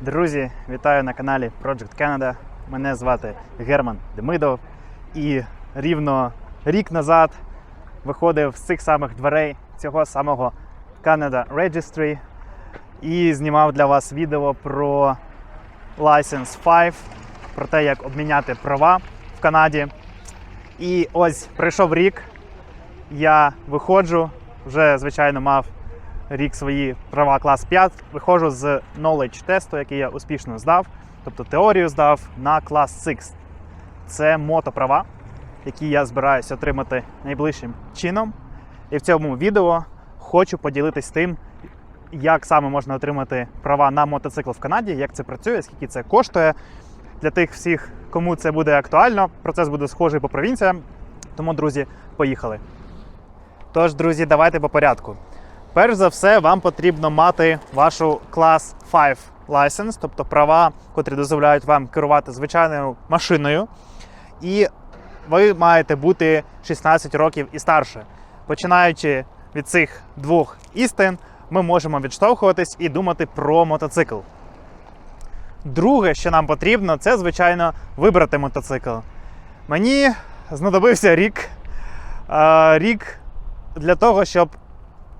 Друзі, вітаю на каналі Project Canada. Мене звати Герман Демидов. І рівно рік назад виходив з цих самих дверей цього самого Canada Registry і знімав для вас відео про License 5, про те, як обміняти права в Канаді. І ось пройшов рік, я виходжу, вже звичайно мав рік свої права клас 5, виходжу з knowledge тесту, який я успішно здав, тобто теорію здав на клас 6. Це мотоправа, які я збираюся отримати найближчим чином. І в цьому відео хочу поділитись тим, як саме можна отримати права на мотоцикл в Канаді, як це працює, скільки це коштує. Для тих всіх, кому це буде актуально, процес буде схожий по провінціям. Тому, друзі, поїхали. Тож, друзі, давайте по порядку. Перш за все, вам потрібно мати вашу клас 5 license, тобто права, котрі дозволяють вам керувати звичайною машиною. І ви маєте бути 16 років і старше. Починаючи від цих двох істин, ми можемо відштовхуватись і думати про мотоцикл. Друге, що нам потрібно, це, звичайно, вибрати мотоцикл. Мені знадобився рік. Е, Рік для того, щоб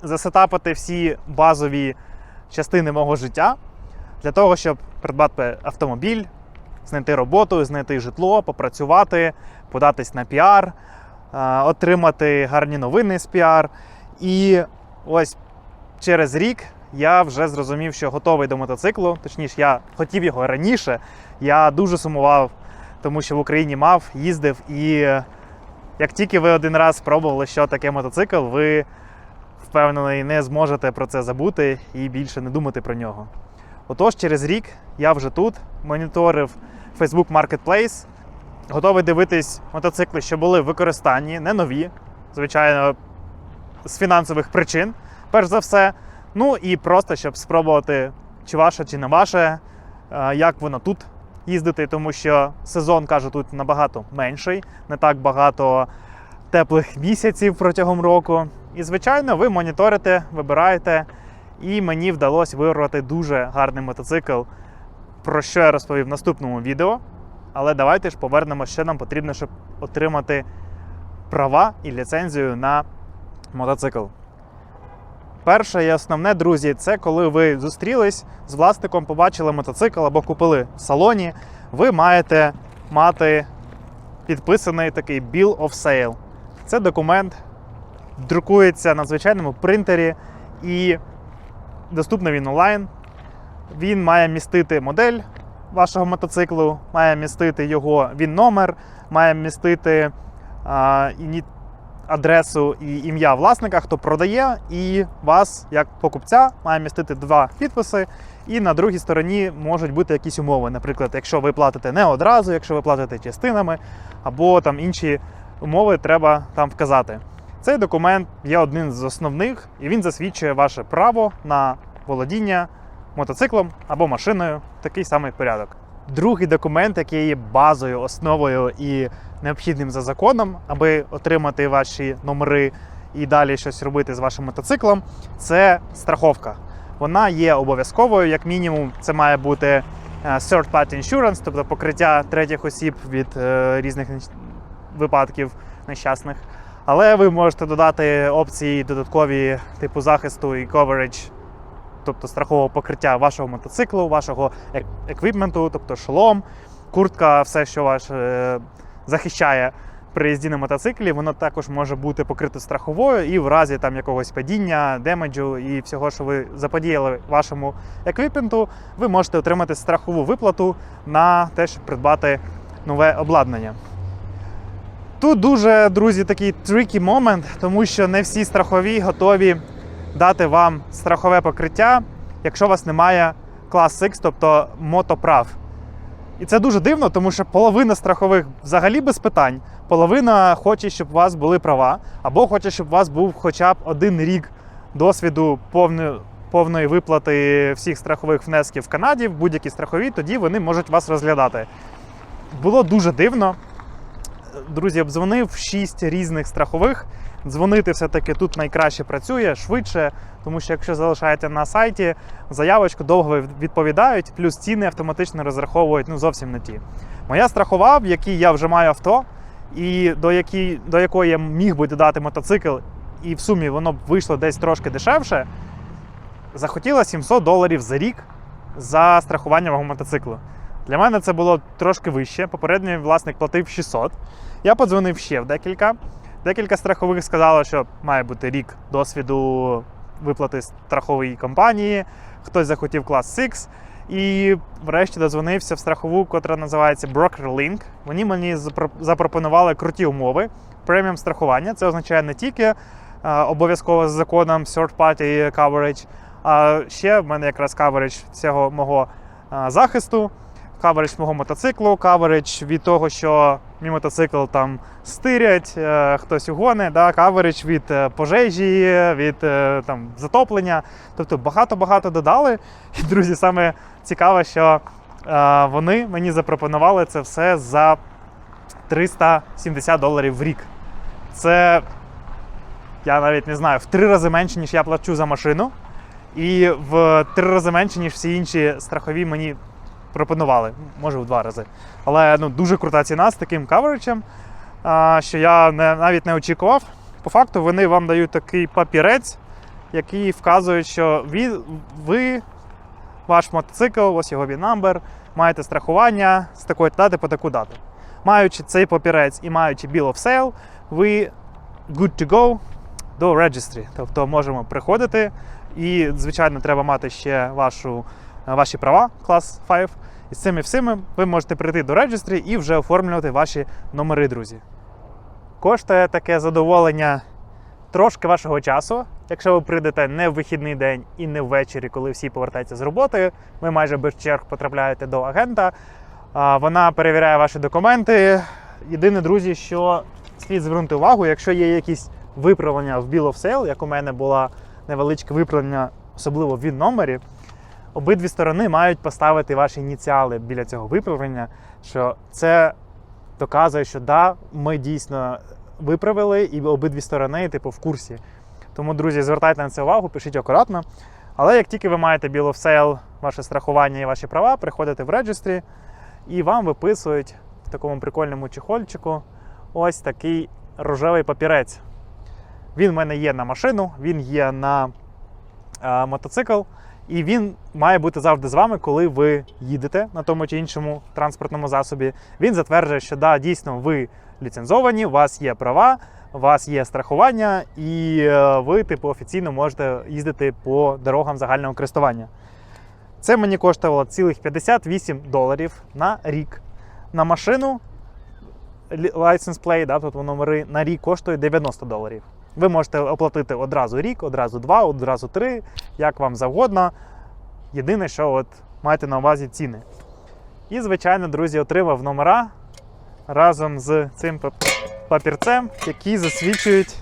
засетапити всі базові частини мого життя, для того, щоб придбати автомобіль, знайти роботу, знайти житло, попрацювати, податись на піар, е, отримати гарні новини з піар. І ось через рік я вже зрозумів, що готовий до мотоциклу. Точніше, я хотів його раніше. Я дуже сумував, тому що в Україні мав, їздив. І як тільки ви один раз спробували, що таке мотоцикл, ви впевнений, не зможете про це забути і більше не думати про нього. Отож, через рік я вже тут моніторив Facebook Marketplace, готовий дивитись мотоцикли, що були використанні, не нові, звичайно, з фінансових причин, перш за все. Ну і просто щоб спробувати, чи ваше, чи не ваше, е, як воно тут їздити, тому що сезон, кажу, тут набагато менший, не так багато теплих місяців протягом року. І, звичайно, ви моніторите, вибираєте, і мені вдалося вибрати дуже гарний мотоцикл, про що я розповів в наступному відео. Але давайте ж повернемо, що нам потрібно, щоб отримати права і ліцензію на мотоцикл. Перше і основне, друзі, це коли ви зустрілись з власником, побачили мотоцикл або купили в салоні, ви маєте мати підписаний такий Bill of Sale. Це документ, друкується на звичайному принтері і доступний він онлайн. Він має містити модель вашого мотоциклу, має містити його він номер, має містити а, іні- адресу і ім'я власника, хто продає, і вас, як покупця, має містити два підписи. І на другій стороні можуть бути якісь умови. Наприклад, якщо ви платите не одразу, якщо ви платите частинами, або там інші умови треба там вказати. Цей документ є одним з основних, і він засвідчує ваше право на володіння мотоциклом або машиною такий самий порядок. Другий документ, який є базою, основою і необхідним за законом, аби отримати ваші номери і далі щось робити з вашим мотоциклом, це страховка. Вона є обов'язковою, як мінімум, це має бути е, third party insurance, тобто покриття третіх осіб від е, різних випадків нещасних. Але ви можете додати опції додаткові типу захисту і coverage, тобто страхового покриття вашого мотоциклу, вашого ек- еквіпменту, тобто шолом, куртка, все, що вас е, захищає при їзді на мотоциклі, воно також може бути покрито страховою, і в разі там якогось падіння, демеджу і всього, що ви заподіяли вашому еквіпменту, ви можете отримати страхову виплату на те, щоб придбати нове обладнання. Тут дуже, друзі, такий tricky момент, тому що не всі страхові готові дати вам страхове покриття, якщо у вас немає клас X, тобто мотоправ. І це дуже дивно, тому що половина страхових взагалі без питань. Половина хоче, щоб у вас були права, або хоче, щоб у вас був хоча б один рік досвіду повної, повної виплати всіх страхових внесків в Канаді, в будь-які страхові, тоді вони можуть вас розглядати. Було дуже дивно. Друзі, обдзвонив 6 різних страхових. Дзвонити все-таки тут найкраще працює, швидше, тому що якщо залишаєте на сайті, заявочку довго відповідають, плюс ціни автоматично розраховують ну, зовсім не ті. Моя страхова, в якій я вже маю авто, і до, якій, до якої я міг би додати мотоцикл, і в сумі воно б вийшло десь трошки дешевше, захотіла 700 доларів за рік за страхування мого мотоциклу. Для мене це було трошки вище. Попередній власник платив 600. Я подзвонив ще в декілька. Декілька страхових сказало, що має бути рік досвіду виплати страхової компанії. Хтось захотів клас 6. І врешті дозвонився в страхову, котра називається Broker Link. Вони мені запропонували круті умови. Преміум страхування. Це означає не тільки е, обов'язково з законом third party coverage, а ще в мене якраз coverage всього мого е, захисту, coverage мого мотоциклу, coverage від того, що мій мотоцикл там стирять, е, хтось угони, да, coverage від е, пожежі, від е, там, затоплення. Тобто багато-багато додали. І, друзі, саме цікаве, що вони мені запропонували це все за 370 доларів в рік. Це я навіть не знаю, в три рази менше, ніж я плачу за машину, і в три рази менше, ніж всі інші страхові мені пропонували. Може, в два рази. Але ну, дуже крута ціна з таким каверичем, що я не, навіть не очікував. По факту вони вам дають такий папірець, який вказує, що ви, ви ваш мотоцикл, ось його VIN-number, маєте страхування з такої дати по таку дату. Маючи цей папірець і маючи bill of sale, ви good to go до registry. Тобто можемо приходити, і, звичайно, треба мати ще вашу, ваші права, клас 5. І з цими всіми ви можете прийти до registry і вже оформлювати ваші номери, друзі. Коштує таке задоволення трошки вашого часу. Якщо ви прийдете не в вихідний день і не ввечері, коли всі повертаються з роботи, ви майже без черг потрапляєте до агента. Вона перевіряє ваші документи. Єдине, друзі, що слід звернути увагу, якщо є якісь виправлення в Bill of Sale, як у мене була невеличке виправлення, особливо в номері, обидві сторони мають поставити ваші ініціали біля цього виправлення, що це доказує, що да, ми дійсно виправили, і обидві сторони, типу, в курсі. Тому, друзі, звертайте на це увагу, пишіть акуратно. Але як тільки ви маєте Bill of Sale, ваше страхування і ваші права, приходите в реджестрі і вам виписують в такому прикольному чехольчику ось такий рожевий папірець. Він в мене є на машину, він є на е, мотоцикл, і він має бути завжди з вами, коли ви їдете на тому чи іншому транспортному засобі. Він затверджує, що да, дійсно ви ліцензовані, у вас є права, у вас є страхування, і е, ви, типу, офіційно можете їздити по дорогам загального користування. Це мені коштувало цілих 58 доларів на рік. На машину license plate, да, тут номери на рік коштує 90 доларів. Ви можете оплатити одразу рік, одразу два, одразу три, як вам завгодно. Єдине, що от маєте на увазі ціни. І, звичайно, друзі, отримав номера разом з цим папірцем, які засвідчують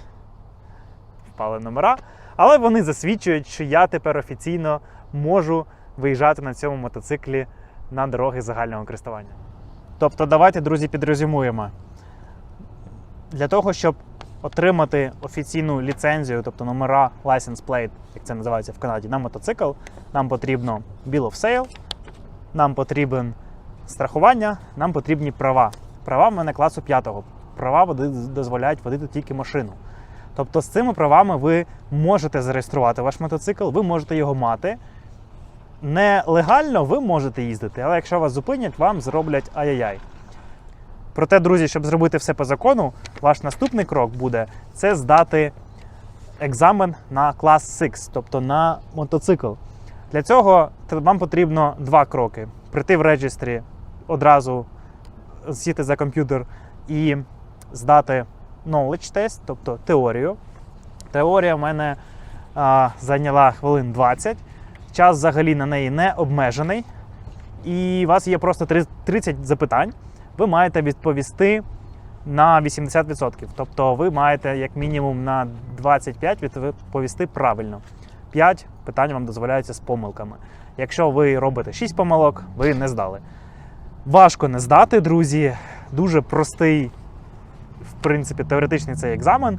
впали номера, але вони засвідчують, що я тепер офіційно можу виїжджати на цьому мотоциклі на дороги загального користування. Тобто, давайте, друзі, підрозумуємо. Для того, щоб отримати офіційну ліцензію, тобто номера license plate, як це називається в Канаді, на мотоцикл, нам потрібно bill of sale, нам потрібен страхування, нам потрібні права. Права в мене класу 5. Права дозволяють водити тільки машину. Тобто з цими правами ви можете зареєструвати ваш мотоцикл, ви можете його мати. Нелегально ви можете їздити, але якщо вас зупинять, вам зроблять ай-яй-яй. Проте, друзі, щоб зробити все по закону, ваш наступний крок буде це здати екзамен на клас 6, тобто на мотоцикл. Для цього вам потрібно два кроки: прийти в реєстрі, одразу сіти за комп'ютер і здати knowledge тест, тобто теорію. Теорія в мене а, зайняла хвилин 20. Час взагалі на неї не обмежений. І у вас є просто 30 запитань. Ви маєте відповісти на 80%. Тобто ви маєте як мінімум на 25% відповісти правильно. 5 питань вам дозволяється з помилками. Якщо ви робите 6 помилок, ви не здали. Важко не здати, друзі. Дуже простий, в принципі, теоретичний цей екзамен.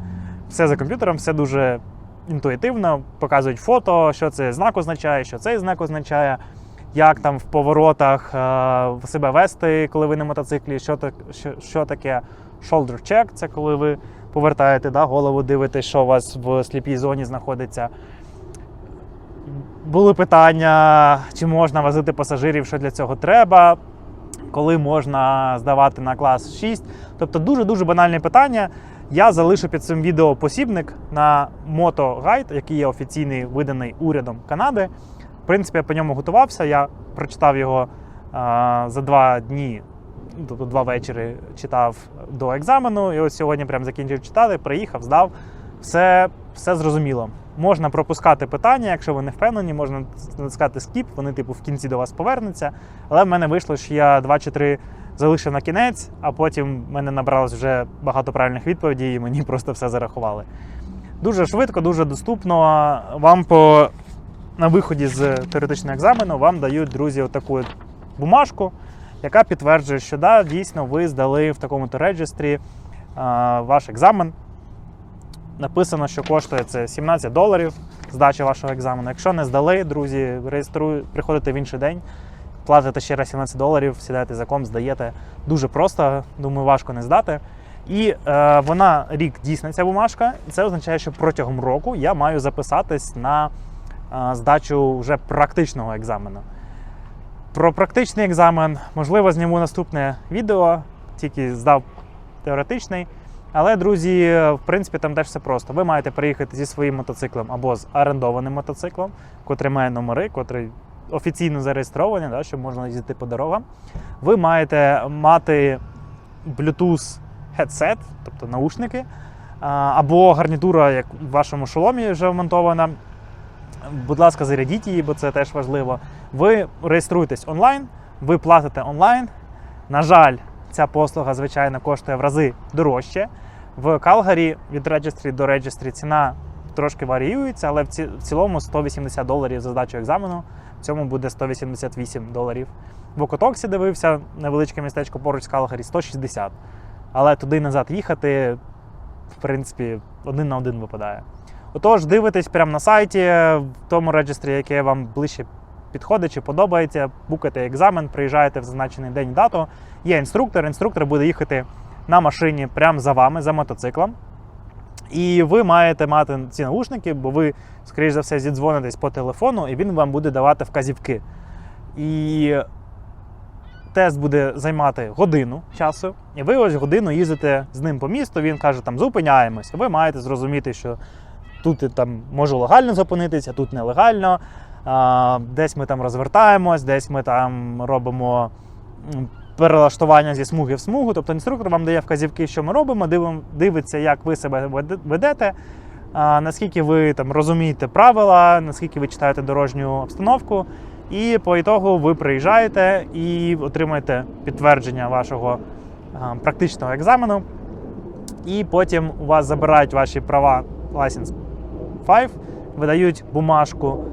все за комп'ютером, все дуже інтуїтивно, показують фото, що цей знак означає, що цей знак означає, як там в поворотах е, себе вести, коли ви на мотоциклі, що, так, що, що таке shoulder check, це коли ви повертаєте да, голову, дивитесь, що у вас в сліпій зоні знаходиться. Були питання, чи можна возити пасажирів, що для цього треба, коли можна здавати на клас 6. Тобто дуже-дуже банальне питання. Я залишу під цим відео посібник на мотогайд, який є офіційний виданий урядом Канади. В принципі, я по ньому готувався. Я прочитав його а, за два дні, тобто два вечори читав до екзамену. І ось сьогодні прям закінчив читати, приїхав, здав. Все, все зрозуміло. Можна пропускати питання, якщо ви не впевнені, можна натискати скіп, вони типу в кінці до вас повернуться. Але в мене вийшло, що я два чи три залишив на кінець, а потім в мене набралось вже багато правильних відповідей, і мені просто все зарахували. Дуже швидко, дуже доступно. Вам по на виході з теоретичного екзамену вам дають друзі отаку бумажку, яка підтверджує, що да, дійсно ви здали в такому-то реєстрі а, ваш екзамен. Написано, що коштує це 17 доларів здача вашого екзамену. Якщо не здали, друзі, реєструю, приходите в інший день, платите ще раз 17 доларів, сідаєте за ком, здаєте. Дуже просто, думаю, важко не здати. І е, вона рік дійсна ця бумажка, це означає, що протягом року я маю записатись на е, здачу вже практичного екзамену. Про практичний екзамен, можливо, зніму наступне відео, тільки здав теоретичний. Але, друзі, в принципі, там теж все просто. Ви маєте приїхати зі своїм мотоциклом або з орендованим мотоциклом, котрий має номери, котрий офіційно зареєстрований, да, щоб можна їздити по дорогам. Ви маєте мати Bluetooth headset, тобто наушники, або гарнітура, як в вашому шоломі вже вмонтована. Будь ласка, зарядіть її, бо це теж важливо. Ви реєструєтесь онлайн, ви платите онлайн. На жаль, ця послуга, звичайно, коштує в рази дорожче. В Калгарі від реєстрі до реєстрі ціна трошки варіюється, але в цілому 180 доларів за здачу екзамену. В цьому буде 188 доларів. В Окотоксі дивився невеличке містечко поруч з Калгарі 160. Але туди і назад їхати, в принципі, один на один випадає. Отож, дивитесь прямо на сайті, в тому реєстрі, яке вам ближче підходить чи подобається, букайте екзамен, приїжджаєте в зазначений день і дату. Є інструктор, інструктор буде їхати на машині прямо за вами, за мотоциклом. І ви маєте мати ці наушники, бо ви, скоріш за все, зідзвонитесь по телефону, і він вам буде давати вказівки. І тест буде займати годину часу, і ви ось годину їздите з ним по місту. Він каже, там зупиняємось. Ви маєте зрозуміти, що тут там можу легально зупинитися, тут нелегально. Десь ми там розвертаємось, десь ми там робимо перелаштування зі смуги в смугу. Тобто інструктор вам дає вказівки, що ми робимо, дивиться, як ви себе веде- ведете, наскільки ви там розумієте правила, наскільки ви читаєте дорожню обстановку. І по ітогу ви приїжджаєте і отримуєте підтвердження вашого практичного екзамену. І потім у вас забирають ваші права License 5, видають бумажку,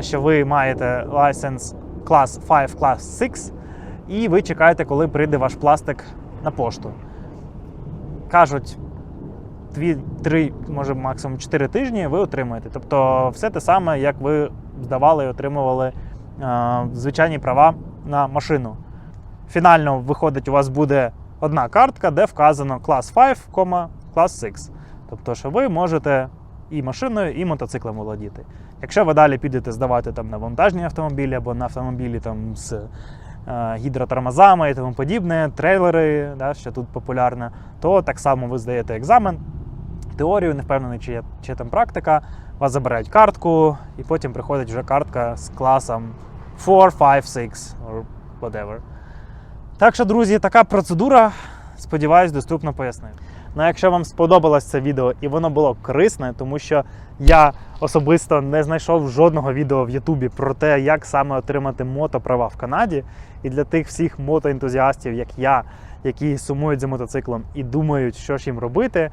що ви маєте License Class 5, Class 6, і ви чекаєте, коли прийде ваш пластик на пошту. Кажуть, 2-3, може максимум 4 тижні ви отримаєте. Тобто все те саме, як ви здавали і отримували звичайні права на машину. Фінально виходить, у вас буде одна картка, де вказано клас 5, клас 6. Тобто, що ви можете і машиною, і мотоциклом володіти. Якщо ви далі підете здавати там на вантажні автомобілі або на автомобілі там з е, гідротормозами і тому подібне, трейлери, да, що тут популярно, то так само ви здаєте екзамен, теорію, не впевнений, чи чи там практика. Вас забирають картку, і потім приходить вже картка з класом 4, 5, 6 or whatever. Так що, друзі, така процедура, сподіваюсь, доступно пояснив. Ну, якщо вам сподобалось це відео і воно було корисне, тому що я особисто не знайшов жодного відео в Ютубі про те, як саме отримати мотоправа в Канаді. І для тих всіх мотоентузіастів, як я, які сумують за мотоциклом і думають, що ж їм робити,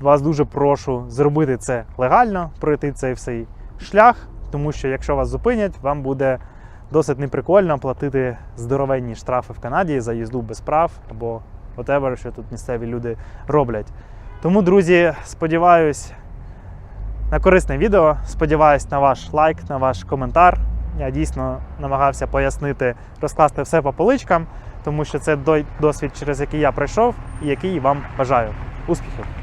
вас дуже прошу зробити це легально, пройти цей всей шлях, тому що якщо вас зупинять, вам буде досить неприкольно платити здоровенні штрафи в Канаді за їзду без прав або whatever, що тут місцеві люди роблять. Тому, друзі, сподіваюсь на корисне відео. Сподіваюсь на ваш лайк, на ваш коментар. Я дійсно намагався пояснити, розкласти все по поличкам, тому що це досвід, через який я пройшов і який вам бажаю. Успіхів!